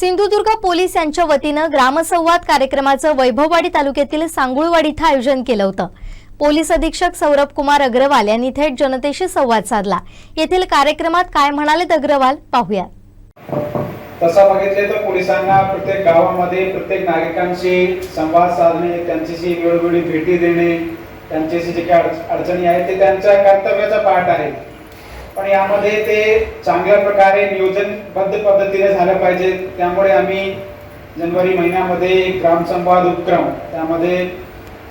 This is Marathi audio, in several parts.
सिंधुदुर्ग पोलीस यांच्या वतीनं ग्रामसंवाद कार्यक्रमाचं वैभववाडी तालुक्यातील सांगुळवाडी इथं आयोजन केलं होतं. पोलीस अधीक्षक सौरभ कुमार अग्रवाल यांनी थेट जनतेशी संवाद साधला. येथील कार्यक्रमात काय म्हणालेत अग्रवाल? पाहूया तसं बघितले तर पोलिसांना प्रत्येक गावामध्ये प्रत्येक नागरिकांशी संवाद साधणे त्यांच्याशी वेळोवेळी भेटी देणे त्यांच्याशी जे काही अडचणी आहेत ते त्यांच्या कर्तव्याचा पाठ आहे पण यामध्ये ते चांगल्या प्रकारे नियोजनबद्ध पद्धतीने झालं पाहिजे. त्यामुळे आम्ही जानेवारी महिन्यामध्ये ग्रामसंवाद उपक्रम त्यामध्ये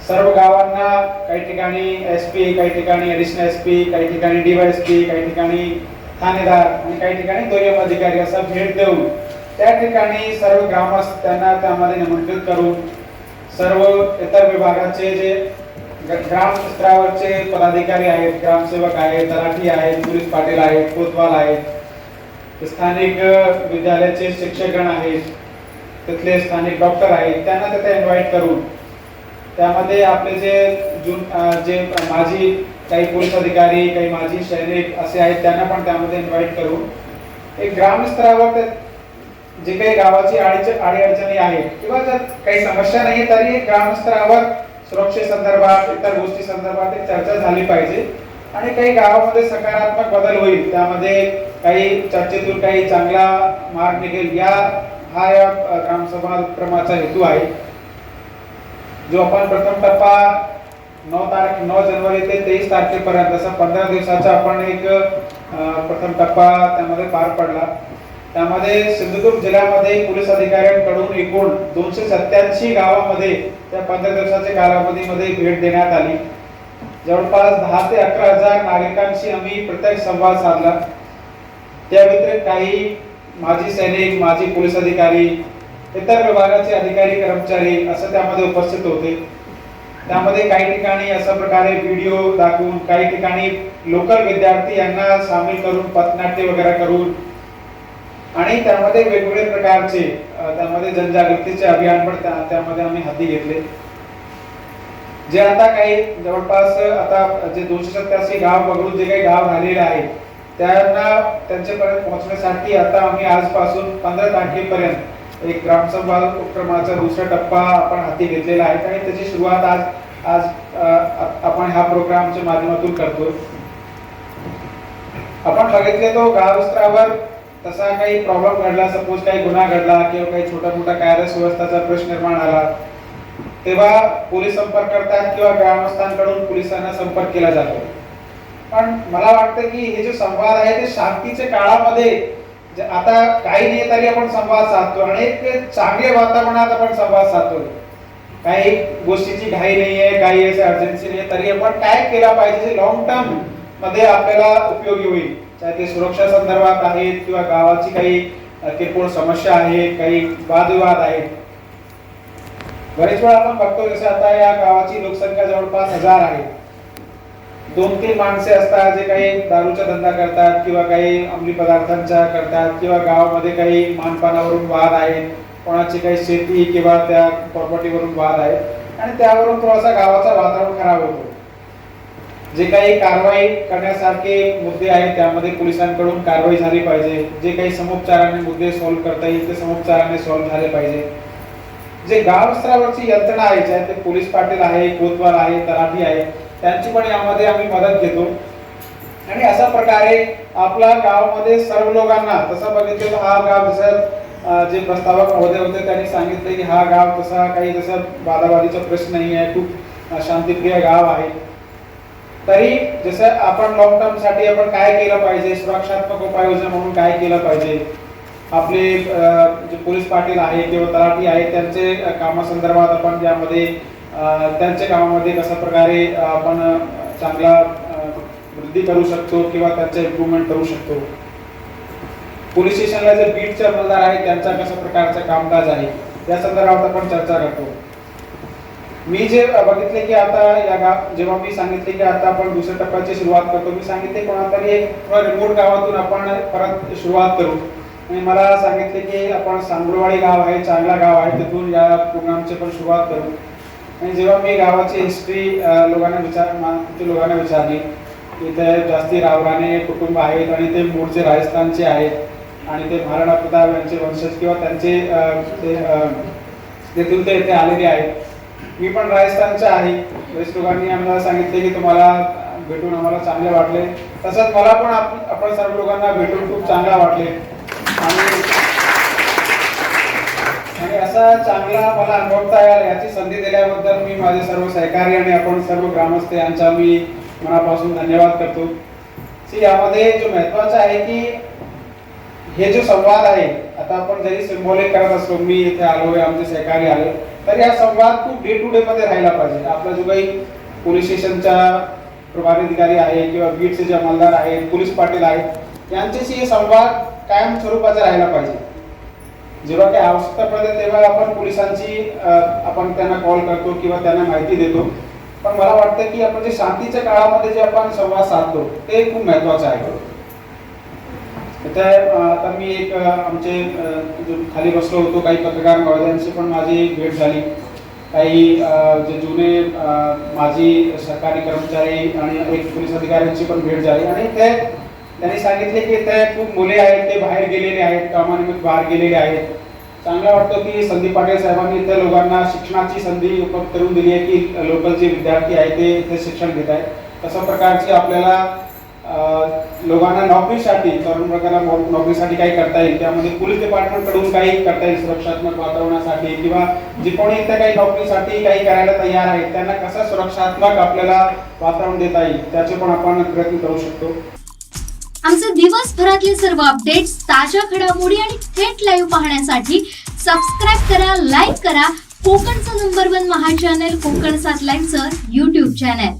सर्व गावांना काही ठिकाणी एस पी काही ठिकाणी ॲडिशनल एस पी काही ठिकाणी डीवायएसपी काही ठिकाणी थानेदार आणि काही ठिकाणी दुय्यम अधिकारी असा भेट देऊन त्या ठिकाणी सर्व ग्रामस्थांना त्यामध्ये निमंत्रित करून सर्व इतर विभागाचे जे ग्रामस्तरावरचे ग्राम स्तरावरचे पदाधिकारी आहेत ग्रामसेवक आहेत तलाठी आहेत पोलीस पाटील आहेत कोतवाल आहेत. स्थानिक विद्यालयाचे शिक्षकगण आहेत. तिथले स्थानिक डॉक्टर आहेत. त्यांना तिथे इन्व्हाइट करून त्यामध्ये आपले जे जून जे माजी काही पोलीस अधिकारी काही माजी सैनिक असे आहेत त्यांना पण त्यामध्ये इन्व्हाइट करून एक ग्रामस्तरावर जे काही गावाची अडीच अडीअडचणी आहेत किंवा जर काही समस्या नाही तरी ग्रामस्तरावर सुरक्षेसंदर्भात इतर गोष्टी संदर्भात एक चर्चा झाली पाहिजे. आणि काही गावामध्ये सकारात्मक बदल होईल. त्यामध्ये काही चर्चेतून काही चांगला मार्ग निघेल. या हा या ग्रामसभा उपक्रमाचा हेतू आहे. जो आपण प्रथम टप्पा नऊ तारीख नऊ जानेवारी ते तेवीस तारखेपर्यंत असा पंधरा दिवसाचा आपण एक प्रथम टप्पा त्यामध्ये पार पडला. त्यामध्ये सिंधुदुर्ग जिल्ह्यामध्ये पोलीस अधिकाऱ्यांकडून एकूण दोनशे सत्याऐंशी गावामध्ये त्या पंधरा दिवसाच्या कालावधीमध्ये भेट देण्यात आली. जवळपास दहा ते अकरा हजार नागरिकांशी आम्ही प्रत्येक संवाद साधला. त्या व्यतिरिक्त काही माजी सैनिक माजी पोलीस अधिकारी इतर विभागाचे अधिकारी कर्मचारी असं त्यामध्ये उपस्थित होते. त्यामध्ये काही ठिकाणी अशा प्रकारे व्हिडिओ दाखवून काही ठिकाणी लोकल विद्यार्थी यांना सामील करून पथनाट्य वगैरे करून आणि त्यामध्ये वेगवेगळे प्रकारचे त्यामध्ये जनजागृतीचे अभियान पण त्यामध्ये आम्ही हाती घेतले. जे आता काही जवळपास आता जे दोनशे सत्याऐंशी गाव वगळून जे काही गाव राहिलेले आहेत त्यांना त्यांच्यापर्यंत पोहोचण्यासाठी आता आम्ही आजपासून पंधरा तारखेपर्यंत एक ग्रामसभा उपक्रमाचा दुसरा टप्पा आपण हाती घेतलेला आहे. आणि त्याची सुरुवात आज आज आपण ह्या प्रोग्रामच्या माध्यमातून करतो आपण बघितले तो गावस्तरावर तसा काही प्रॉब्लेम घडला सपोज काही गुन्हा घडला किंवा काही छोटा मोठा कायदा सुव्यवस्थाचा प्रश्न निर्माण आला तेव्हा पोलीस संपर्क करतात किंवा ग्रामस्थांकडून पोलिसांना संपर्क केला जातो. पण मला वाटतं की हे जे संवाद आहे ते शांतीच्या काळामध्ये जे आता काही नाही तरी आपण संवाद साधतो आणि एक चांगल्या वातावरणात आपण संवाद साधतो. काही गोष्टीची घाई नाही आहे काही अर्जन्सी नाही तरी आपण काय केला पाहिजे लॉंग टर्ममध्ये आपल्याला उपयोगी होईल? चाहे ते सुरक्षा संदर्भात आहेत किंवा गावाची काही किरकोळ समस्या आहे काही वादविवाद आहेत. बरेच वेळा आपण बघतो जसं आता या गावाची लोकसंख्या जवळपास हजार आहे. दोन तीन माणसे असतात जे काही दारूचा धंदा करतात किंवा काही अंमली पदार्थांचा करतात किंवा गावामध्ये काही मानपानावरून वाद आहेत कोणाची काही शेती किंवा त्या प्रॉपर्टीवरून वाद आहेत. आणि त्यावरून थोडासा गावाचा वातावरण खराब होतो. जे काही कारवाई करण्यासारखे मुद्दे आहेत त्यामध्ये पोलिसांकडून कारवाई झाली पाहिजे. जे काही समुपचाराने मुद्दे सॉल्व्ह करता येईल ते समुपचाराने सॉल्व्ह झाले पाहिजे. जे गाव स्तरावरची यंत्रणा आहे ज्या ते पोलीस पाटील आहे कोतवाल आहे तलाठी आहे त्यांची पण यामध्ये आम्ही मदत घेतो. आणि अशा प्रकारे आपल्या गावामध्ये सर्व लोकांना तसं बघितलं तर हा गाव जसं जे प्रस्तावक महोदय होते त्यांनी सांगितलं की हा गाव तसा काही जसं वादावादीचा प्रश्न नाही आहे खूप शांतिप्रिय गाव आहे. तरी जसं आपण लॉंग टर्मसाठी आपण काय केलं पाहिजे? सुरक्षात्मक उपाययोजना म्हणून काय केलं पाहिजे? आपले जे पोलीस पाटील आहे किंवा तलाठी आहे त्यांचे कामासंदर्भात आपण ज्यामध्ये त्यांच्या कामामध्ये कशा प्रकारे आपण चांगला वृद्धी करू शकतो किंवा त्यांचं इम्प्रूव्हमेंट करू शकतो? पोलीस स्टेशनला जे बीटचे अंमलदार आहेत त्यांचा कशा प्रकारचा कामकाज आहे? या संदर्भात आपण चर्चा करतो. मी जे बघितले की आता या गाव जेव्हा मी सांगितले की आता आपण दुसऱ्या टप्प्याची सुरुवात करतो मी सांगितले कोणातरी एक रिमोट गावातून आपण परत सुरुवात करू. आणि मला सांगितले की आपण सांगुळवाडी गाव आहे चांगला गाव आहे तिथून या प्रोग्रामची पण सुरुवात करू. आणि जेव्हा मी गावाची हिस्ट्री लोकांना विचार मा- लोकांना विचारली इथे जास्ती रावराणे कुटुंब आहेत आणि ते मूळचे राजस्थानचे आहेत आणि ते महाराणा प्रताप यांचे वंशज किंवा त्यांचे ते तेथून ते इथे आलेले आहेत. मी पण राजस्थानचा आहे. बरेच लोकांनी आम्हाला सांगितले की तुम्हाला भेटून आम्हाला चांगले वाटले. तसंच मला पण आपण सर्व लोकांना भेटून खूप चांगला वाटले. आणि आणि असा चांगला मला अनुभवता याल याची संधी दिल्याबद्दल मी माझे सर्व सहकारी आणि आपण सर्व ग्रामस्थ यांचा मी मनापासून धन्यवाद करतो. सी यामध्ये जो महत्वाचं आहे की हे जो संवाद आहे आता आपण जरी सिम्बॉलिक करत असलो मी इथे आलो आमचे सहकारी आले. तर या संवाद खूप डे टू डे मध्ये राहायला पाहिजे. आपला जो काही पोलीस स्टेशनचा प्रभारी अधिकारी आहे किंवा बीडचे जे अंमलदार आहेत पोलीस पाटील आहेत यांच्याशी हे संवाद कायम स्वरूपाचा राहायला पाहिजे. जेव्हा काही आवश्यकता पडते तेव्हा आपण पोलिसांची आपण त्यांना कॉल करतो किंवा त्यांना माहिती देतो. पण मला वाटतं की आपण जे शांतीच्या काळामध्ये जे आपण संवाद साधतो ते खूप महत्वाचं आहे. तर आता मी एक आमचे जो खाली बसलो होतो काही पत्रकार महोदयांशी पण माझी भेट झाली. काही जे जुने माजी सरकारी कर्मचारी आणि एक पोलीस अधिकाऱ्यांची पण भेट झाली. आणि ते त्यांनी सांगितले की ते खूप मुले आहेत ते बाहेर गेलेले आहेत कामानिमित्त बाहेर गेलेले आहेत. चांगलं वाटतं की संदीप पाटील साहेबांनी त्या लोकांना शिक्षणाची संधी उपलब्ध करून दिली आहे की लोकल जे विद्यार्थी आहेत ते इथे शिक्षण घेत आहेत. तशा प्रकारची आपल्याला लोकांना नोकरीसाठी तरुण वर्गाला नोकरीसाठी काही करता येईल. त्यामध्ये पोलीस डिपार्टमेंटकडून काही करता येईल सुरक्षात्मक वातावरणासाठी किंवा जे कोणी इथे काही नोकरीसाठी काही करायला तयार आहेत त्यांना कसं सुरक्षात्मक आपल्याला वातावरण देता येईल त्याचे पण आपण प्रयत्न करू शकतो. आमचे दिवसभरातले सर्व अपडेट्स ताज्या घडामोडी आणि थेट लाईव्ह पाहण्यासाठी सबस्क्राईब करा लाईक करा. कोकणचं नंबर वन महा चॅनल कोकण सात लाईनचं युट्यूब चॅनल